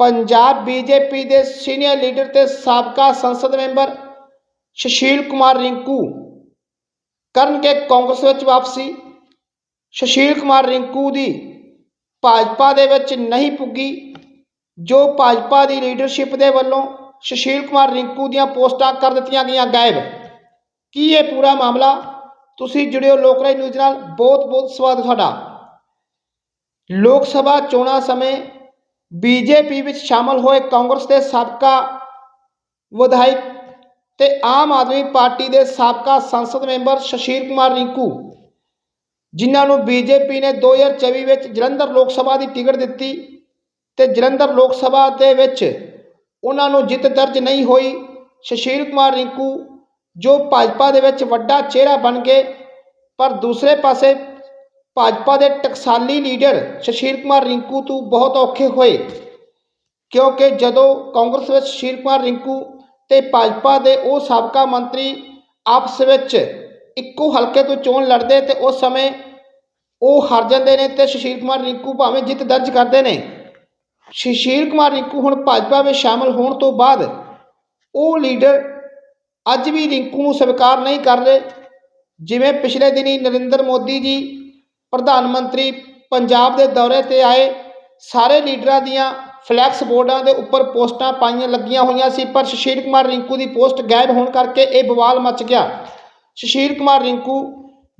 Punjab BJP ਦੇ senior leader ਤੇ ਸਾਬਕਾ ਸੰਸਦ ਮੈਂਬਰ ਸੁਸ਼ੀਲ ਕੁਮਾਰ ਰਿੰਕੂ ਕਰਨਗੇ ਕਾਂਗਰਸ ਵਿੱਚ ਵਾਪਸੀ। ਸੁਸ਼ੀਲ ਕੁਮਾਰ ਰਿੰਕੂ ਦੀ ਭਾਜਪਾ ਦੇ ਵਿੱਚ ਨਹੀਂ ਪੁੱਗੀ। ਜੋ ਭਾਜਪਾ ਦੀ ਲੀਡਰਸ਼ਿਪ ਦੇ ਵੱਲੋਂ ਸੁਸ਼ੀਲ ਕੁਮਾਰ ਰਿੰਕੂ ਦੀਆਂ ਪੋਸਟਾਂ ਕਰ ਦਿੱਤੀਆਂ ਗਈਆਂ ਗਾਇਬ। ਕੀ ਇਹ ਪੂਰਾ ਮਾਮਲਾ? ਤੁਸੀਂ ਜੁੜਿਓ ਲੋਕਰਾਜ ਨਿਊਜ਼ ਨਾਲ। ਬਹੁਤ ਬਹੁਤ ਸਵਾਗਤ ਤੁਹਾਡਾ। ਲੋਕ ਸਭਾ ਚੋਣਾਂ ਸਮੇਂ ਬੀਜੇਪੀ ਵਿੱਚ ਸ਼ਾਮਲ ਹੋਏ ਕਾਂਗਰਸ ਦੇ ਸਾਬਕਾ ਵਿਧਾਇਕ ਤੇ ਆਮ ਆਦਮੀ ਪਾਰਟੀ ਦੇ ਸਾਬਕਾ ਸੰਸਦ ਮੈਂਬਰ ਸੁਸ਼ੀਲ ਕੁਮਾਰ ਰਿੰਕੂ, ਜਿਨ੍ਹਾਂ ਨੂੰ ਬੀਜੇਪੀ ਨੇ 2024 ਵਿੱਚ ਜਲੰਧਰ ਲੋਕ ਸਭਾ ਦੀ ਟਿਕਟ ਦਿੱਤੀ ਤੇ ਜਲੰਧਰ ਲੋਕ ਸਭਾ ਦੇ ਵਿੱਚ ਉਹਨਾਂ ਨੂੰ ਜਿੱਤ ਦਰਜ ਨਹੀਂ ਹੋਈ, ਸੁਸ਼ੀਲ ਕੁਮਾਰ ਰਿੰਕੂ ਜੋ ਭਾਜਪਾ ਦੇ ਵਿੱਚ ਵੱਡਾ ਚਿਹਰਾ ਬਣ ਗਏ, ਪਰ ਦੂਸਰੇ ਪਾਸੇ ਭਾਜਪਾ ਦੇ ਟਕਸਾਲੀ ਲੀਡਰ ਸੁਸ਼ੀਲ ਕੁਮਾਰ ਰਿੰਕੂ ਤੋਂ ਬਹੁਤ ਔਖੇ ਹੋਏ, ਕਿਉਂਕਿ ਜਦੋਂ ਕਾਂਗਰਸ ਵਿੱਚ ਸੁਸ਼ੀਲ ਕੁਮਾਰ ਰਿੰਕੂ ਤੇ ਭਾਜਪਾ ਦੇ ਉਹ ਸਾਬਕਾ ਮੰਤਰੀ ਆਪਸ ਵਿੱਚ ਇੱਕੋ ਹਲਕੇ ਤੋਂ ਚੋਣ ਲੜਦੇ ਤੇ ਉਸ ਸਮੇਂ ਉਹ ਹਾਰ ਜਾਂਦੇ ਨੇ ਤੇ ਸੁਸ਼ੀਲ ਕੁਮਾਰ ਰਿੰਕੂ ਭਾਵੇਂ ਜਿੱਤ ਦਰਜ ਕਰਦੇ ਨੇ। ਸੁਸ਼ੀਲ ਕੁਮਾਰ ਰਿੰਕੂ ਹੁਣ ਭਾਜਪਾ ਵਿੱਚ ਸ਼ਾਮਲ ਹੋਣ ਤੋਂ ਬਾਅਦ ਉਹ ਲੀਡਰ ਅੱਜ ਵੀ ਰਿੰਕੂ ਨੂੰ ਸਵੀਕਾਰ ਨਹੀਂ ਕਰ ਰਹੇ, ਜਿਵੇਂ ਪਿਛਲੇ ਦਿਨੀ ਨਰਿੰਦਰ ਮੋਦੀ ਜੀ ਪ੍ਰਧਾਨ ਮੰਤਰੀ ਪੰਜਾਬ ਦੇ ਦੌਰੇ ਤੇ ਆਏ। ਸਾਰੇ ਲੀਡਰਾਂ ਦੀਆਂ ਫਲੈਕਸ ਬੋਰਡਾਂ ਦੇ ਉੱਪਰ ਪੋਸਟਾਂ ਪਾਈਆਂ ਲੱਗੀਆਂ ਹੋਈਆਂ ਸੀ, ਪਰ ਸੁਸ਼ੀਲ ਕੁਮਾਰ ਰਿੰਕੂ ਦੀ ਪੋਸਟ ਗਾਇਬ ਹੋਣ ਕਰਕੇ ਇਹ ਬਵਾਲ ਮਚ ਗਿਆ। ਸੁਸ਼ੀਲ ਕੁਮਾਰ ਰਿੰਕੂ,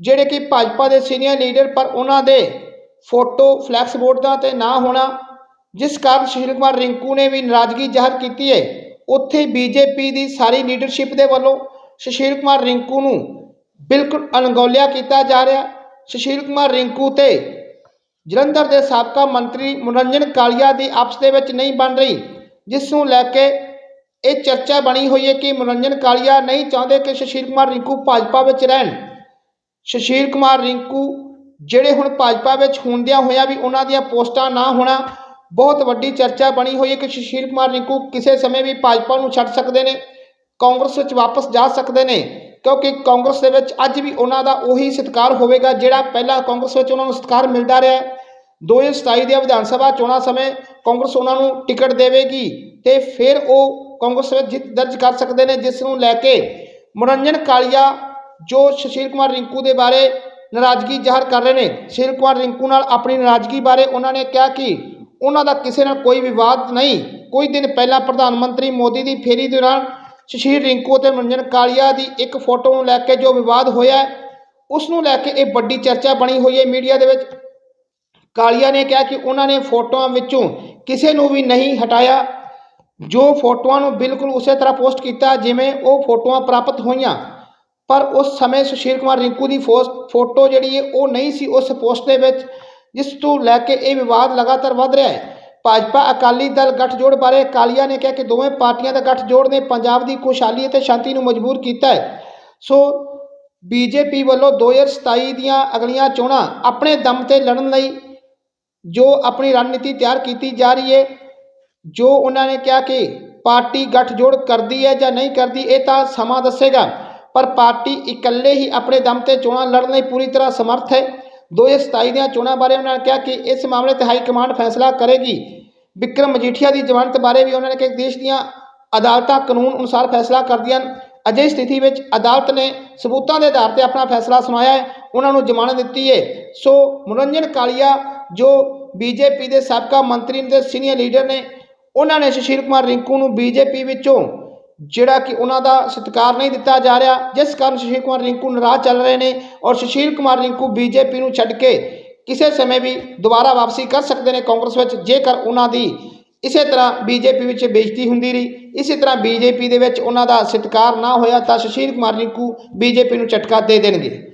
ਜਿਹੜੇ ਕਿ ਭਾਜਪਾ ਦੇ ਸੀਨੀਅਰ ਲੀਡਰ, ਪਰ ਉਹਨਾਂ ਦੇ ਫੋਟੋ ਫਲੈਕਸ ਬੋਰਡਾਂ ਤੇ ਨਾ ਹੋਣਾ, ਜਿਸ ਕਾਰਨ ਸੁਸ਼ੀਲ ਕੁਮਾਰ ਰਿੰਕੂ ਨੇ ਵੀ ਨਾਰਾਜ਼ਗੀ ਜ਼ਾਹਰ ਕੀਤੀ ਹੈ ਉੱਥੇ ਬੀਜੇਪੀ ਦੀ ਸਾਰੀ ਲੀਡਰਸ਼ਿਪ ਦੇ ਵੱਲੋਂ ਸੁਸ਼ੀਲ ਕੁਮਾਰ ਰਿੰਕੂ ਨੂੰ ਬਿਲਕੁਲ ਅਣਗੌਲਿਆ ਕੀਤਾ ਜਾ ਰਿਹਾ। ਸੁਸ਼ੀਲ ਕੁਮਾਰ ਰਿੰਕੂ ਤੇ। ਜਲੰਧਰ ਦੇ ਸਾਬਕਾ ਮੰਤਰੀ ਮਨੋਰੰਜਨ ਕਾਲੀਆ ਦੀ ਆਪਸ ਦੇ ਵਿੱਚ ਨਹੀਂ ਬਣ ਰਹੀ, ਜਿਸ ਨੂੰ ਲੈ ਕੇ ਇਹ ਚਰਚਾ ਬਣੀ ਹੋਈ ਹੈ ਕਿ ਮਨੋਰੰਜਨ ਕਾਲੀਆ ਨਹੀਂ ਚਾਹੁੰਦੇ ਕਿ ਸੁਸ਼ੀਲ ਕੁਮਾਰ ਰਿੰਕੂ ਭਾਜਪਾ ਵਿੱਚ ਰਹਿਣ। ਸੁਸ਼ੀਲ ਕੁਮਾਰ ਰਿੰਕੂ ਜਿਹੜੇ ਹੁਣ ਭਾਜਪਾ ਵਿੱਚ ਹੁੰਦਿਆਂ ਹੋਇਆਂ ਵੀ ਉਹਨਾਂ ਦੀਆਂ ਪੋਸਟਾਂ ਨਾ ਹੋਣਾ, ਬਹੁਤ ਵੱਡੀ ਚਰਚਾ ਬਣੀ ਹੋਈ ਹੈ ਕਿ ਸੁਸ਼ੀਲ ਕੁਮਾਰ ਰਿੰਕੂ ਕਿਸੇ ਸਮੇਂ ਵੀ ਭਾਜਪਾ ਨੂੰ ਛੱਡ ਸਕਦੇ ਨੇ, ਕਾਂਗਰਸ ਵਿੱਚ ਵਾਪਸ ਜਾ ਸਕਦੇ ਨੇ। ਕਿਉਂਕਿ ਕਾਂਗਰਸ ਦੇ ਵਿੱਚ ਅੱਜ ਵੀ ਉਹਨਾਂ ਦਾ ਉਹੀ ਸਤਿਕਾਰ ਹੋਵੇਗਾ ਜਿਹੜਾ ਪਹਿਲਾਂ ਕਾਂਗਰਸ ਵਿੱਚ ਉਹਨਾਂ ਨੂੰ ਸਤਿਕਾਰ ਮਿਲਦਾ ਰਿਹਾ ਹੈ। 2027 ਦੀਆਂ ਵਿਧਾਨ ਸਭਾ ਚੋਣਾਂ ਸਮੇਂ ਕਾਂਗਰਸ ਉਹਨਾਂ ਨੂੰ ਟਿਕਟ ਦੇਵੇਗੀ ਤੇ ਫਿਰ ਉਹ ਕਾਂਗਰਸ ਵਿੱਚ ਜਿੱਤ ਦਰਜ ਕਰ ਸਕਦੇ ਨੇ, ਜਿਸ ਨੂੰ ਲੈ ਕੇ ਮਨੋਰੰਜਨ ਕਾਲੀਆ ਜੋ ਸੁਸ਼ੀਲ ਕੁਮਾਰ ਰਿੰਕੂ ਦੇ ਬਾਰੇ ਨਾਰਾਜ਼ਗੀ ਜ਼ਾਹਰ ਕਰ ਰਹੇ ਨੇ। ਸੁਸ਼ੀਲ ਕੁਮਾਰ ਰਿੰਕੂ ਨਾਲ ਆਪਣੀ ਨਾਰਾਜ਼ਗੀ ਬਾਰੇ ਉਹਨਾਂ ਨੇ ਕਿਹਾ ਕਿ ਉਹਨਾਂ ਦਾ ਕਿਸੇ ਨਾਲ ਕੋਈ ਵਿਵਾਦ ਨਹੀਂ। ਕੁਝ ਦਿਨ ਪਹਿਲਾਂ ਪ੍ਰਧਾਨ ਮੰਤਰੀ ਮੋਦੀ ਦੀ ਫੇਰੀ ਦੌਰਾਨ ਸੁਸ਼ੀਲ ਰਿੰਕੂ ਅਤੇ ਮਨੋਰੰਜਨ ਕਾਲੀਆ ਦੀ ਇੱਕ ਫੋਟੋ ਨੂੰ ਲੈ ਕੇ ਜੋ ਵਿਵਾਦ ਹੋਇਆ ਉਸ ਨੂੰ ਲੈ ਕੇ ਇਹ ਵੱਡੀ ਚਰਚਾ ਬਣੀ ਹੋਈ ਹੈ ਮੀਡੀਆ ਦੇ ਵਿੱਚ। ਕਾਲੀਆ ਨੇ ਕਿਹਾ ਕਿ ਉਹਨਾਂ ਨੇ ਫੋਟੋਆਂ ਵਿੱਚੋਂ ਕਿਸੇ ਨੂੰ ਵੀ ਨਹੀਂ ਹਟਾਇਆ, ਜੋ ਫੋਟੋਆਂ ਨੂੰ ਬਿਲਕੁਲ ਉਸੇ ਤਰ੍ਹਾਂ ਪੋਸਟ ਕੀਤਾ ਜਿਵੇਂ ਉਹ ਫੋਟੋਆਂ ਪ੍ਰਾਪਤ ਹੋਈਆਂ। ਪਰ ਉਸ ਸਮੇਂ ਸੁਸ਼ੀਲ ਕੁਮਾਰ ਰਿੰਕੂ ਦੀ ਫੋਸ- ਫੋਟੋ ਜਿਹੜੀ ਹੈ ਉਹ ਨਹੀਂ ਸੀ ਉਸ ਪੋਸਟ ਦੇ ਵਿੱਚ, ਜਿਸ ਤੋਂ ਲੈ ਕੇ ਇਹ ਵਿਵਾਦ ਲਗਾਤਾਰ ਵੱਧ ਰਿਹਾ ਹੈ। ਭਾਜਪਾ ਅਕਾਲੀ ਦਲ ਗੱਠਜੋੜ ਬਾਰੇ ਕਾਲੀਆ ਨੇ ਕਿਹਾ ਕਿ ਦੋਵੇਂ ਪਾਰਟੀਆਂ ਦਾ ਗੱਠਜੋੜ ਨੇ ਪੰਜਾਬ ਦੀ ਖੁਸ਼ਹਾਲੀ ਅਤੇ ਸ਼ਾਂਤੀ ਨੂੰ ਮਜਬੂਰ ਕੀਤਾ ਹੈ। ਸੋ ਬੀਜੇਪੀ ਵੱਲੋਂ 2027 ਦੀਆਂ ਅਗਲੀਆਂ ਚੋਣਾਂ ਆਪਣੇ ਦਮ ਤੇ ਲੜਨ ਲਈ ਜੋ ਆਪਣੀ ਰਣਨੀਤੀ ਤਿਆਰ ਕੀਤੀ ਜਾ ਰਹੀ ਹੈ, ਜੋ ਉਹਨਾਂ ਨੇ ਕਿਹਾ ਕਿ ਪਾਰਟੀ ਗੱਠਜੋੜ ਕਰਦੀ ਹੈ ਜਾਂ ਨਹੀਂ ਕਰਦੀ, ਇਹ ਤਾਂ ਸਮਾਂ ਦੱਸੇਗਾ। ਪਰ ਪਾਰਟੀ ਇਕੱਲੇ ਹੀ ਆਪਣੇ ਦਮ ਤੇ ਚੋਣਾਂ ਲੜਨ ਲਈ ਪੂਰੀ ਤਰ੍ਹਾਂ ਸਮਰੱਥ ਹੈ। 2027 ਦੀਆਂ ਚੋਣਾਂ ਬਾਰੇ ਉਹਨਾਂ ਨੇ ਕਿਹਾ ਕਿ ਇਸ ਮਾਮਲੇ ਤੇ ਹਾਈ ਕਮਾਂਡ ਫੈਸਲਾ ਕਰੇਗੀ। ਵਿਕਰਮ ਮਜੀਠੀਆ ਦੀ ਜ਼ਮਾਨਤ ਬਾਰੇ ਵੀ ਉਹਨਾਂ ਨੇ ਕਿਹਾ ਕਿ ਦੇਸ਼ ਦੀਆਂ ਅਦਾਲਤਾਂ ਕਾਨੂੰਨ ਅਨੁਸਾਰ ਫੈਸਲਾ ਕਰਦੀਆਂ ਹਨ। ਅਜਿਹੀ ਸਥਿਤੀ ਵਿੱਚ ਅਦਾਲਤ ਨੇ ਸਬੂਤਾਂ ਦੇ ਆਧਾਰ ਤੇ ਆਪਣਾ ਫੈਸਲਾ ਸੁਣਾਇਆ ਹੈ। ਉਹਨਾਂ ਨੂੰ ਜ਼ਮਾਨਤ ਦਿੱਤੀ ਹੈ। ਸੋ ਮਨੋਰੰਜਨ ਕਾਲੀਆ, ਜੋ ਬੀਜੇਪੀ ਦੇ ਸਾਬਕਾ ਮੰਤਰੀ ਤੇ ਸੀਨੀਅਰ ਲੀਡਰ ਨੇ, ਉਹਨਾਂ ਨੇ ਸੁਸ਼ੀਲ ਕੁਮਾਰ ਰਿੰਕੂ ਨੂੰ ਬੀਜੇਪੀ ਵਿੱਚੋਂ ਜਿਹੜਾ ਕਿ ਉਹਨਾਂ ਦਾ ਸਤਿਕਾਰ ਨਹੀਂ ਦਿੱਤਾ ਜਾ ਰਿਹਾ, ਜਿਸ ਕਾਰਨ ਸੁਸ਼ੀਲ ਕੁਮਾਰ ਰਿੰਕੂ ਨਾਰਾਜ਼ ਚੱਲ ਰਹੇ ਨੇ ਔਰ ਸੁਸ਼ੀਲ ਕੁਮਾਰ ਰਿੰਕੂ ਬੀਜੇਪੀ ਨੂੰ ਛੱਡ ਕੇ ਕਿਸੇ ਸਮੇਂ ਵੀ ਦੁਬਾਰਾ ਵਾਪਸੀ ਕਰ ਸਕਦੇ ਨੇ ਕਾਂਗਰਸ ਵਿੱਚ, ਜੇਕਰ ਉਹਨਾਂ ਦੀ ਇਸੇ ਤਰ੍ਹਾਂ ਬੀਜੇਪੀ ਵਿੱਚ ਬੇਇੱਜ਼ਤੀ ਹੁੰਦੀ ਰਹੀ, ਇਸੇ ਤਰ੍ਹਾਂ ਬੀਜੇਪੀ ਦੇ ਵਿੱਚ ਉਹਨਾਂ ਦਾ ਸਤਿਕਾਰ ਨਾ ਹੋਇਆ ਤਾਂ ਸੁਸ਼ੀਲ ਕੁਮਾਰ ਰਿੰਕੂ ਬੀਜੇਪੀ ਨੂੰ ਝਟਕਾ ਦੇ ਦੇਣਗੇ।